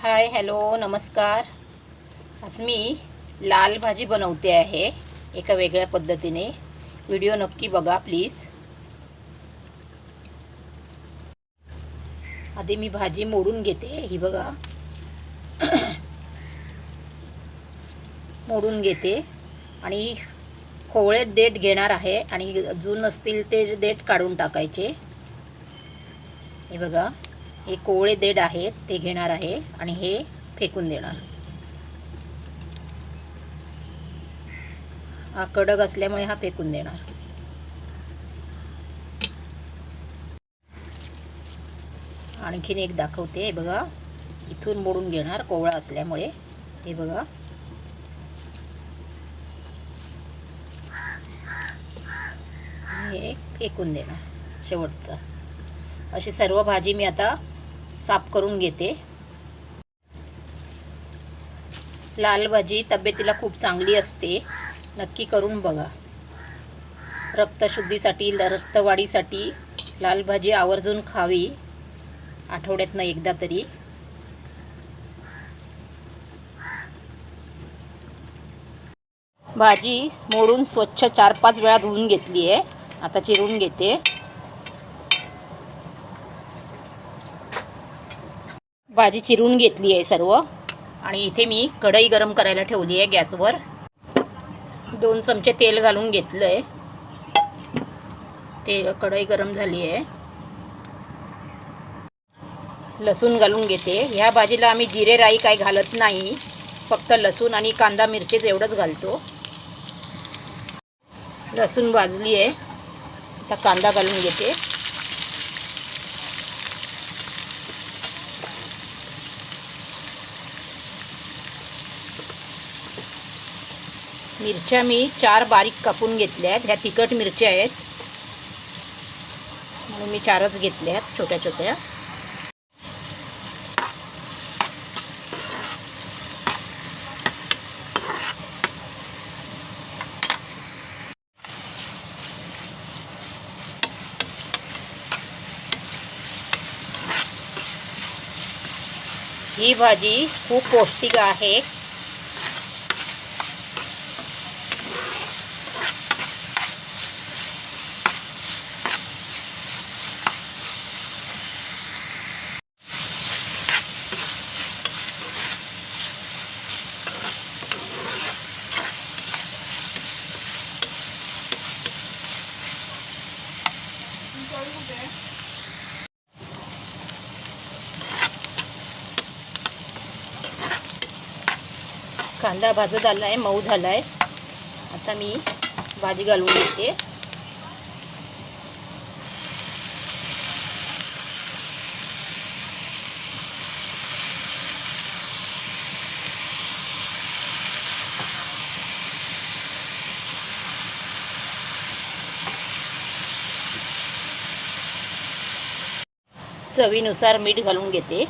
Hi hello नमस्कार. आज मी लाल भाजी बनवते आहे एका वेगळ्या पद्धतीने. व्हिडिओ नक्की बघा प्लीज. आधी मी भाजी मोडून घेते ही बघा. मोडून घेते. आणि खोवळे देठ घेणार आहे आणि अजून असतील ते देठ काढून टाकायचे. हे बघा. हे कोवळे देड आहेत ते घेणार आहे आणि हे फेकून देणार. हा कडक असल्यामुळे हा फेकून देणार. आणखीन एक दाखवते हे बघा. इथून मोडून घेणार कोवळा असल्यामुळे. हे बघा. हे फेकून देणार शेवटचा. अशी सर्व भाजी मी आता साफ करून घेते. लाल भाजी तब्येतीला खूप चांगली असते. नक्की करून बघा. रक्तशुद्धीसाठी रक्तवाढीसाठी लाल भाजी आवर्जून खावी. आठवड्यातनं एकदा तरी. भाजी मोडून स्वच्छ चार पाच वेळा धुवून घेतली आहे आता चिरून घेते. भाजी चिरून घेतली आहे सर्व. आणि इथे मी कढई गरम करायला ठेवली आहे गॅसवर. दोन चमचे तेल घालून घेतलं आहे ते कढई गरम झाली आहे. लसूण घालून घेते. ह्या भाजीला आम्ही जिरे राई काही घालत नाही. फक्त लसूण आणि कांदा मिरचीच एवढंच घालतो. लसूण भाजली आहे. आता कांदा घालून घेते. मिरच्या मी चार बारीक कापून घेतल्या आहेत. ह्या तिखट मिरच्या आहेत. म्हणून मी चारच घेतल्या आहेत छोट्या छोट्या. ही भाजी खूप पौष्टिक आहे. आहे कांदा भाजत आला आहे मऊ झाला आहे आता मी भाजी घालून घेते चवीनुसार मीठ घालून घेते.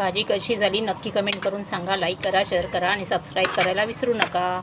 भाजी कशी झाली नक्की कमेंट करून सांगा. लाईक करा शेअर करा आणि सबस्क्राईब करायला विसरू नका.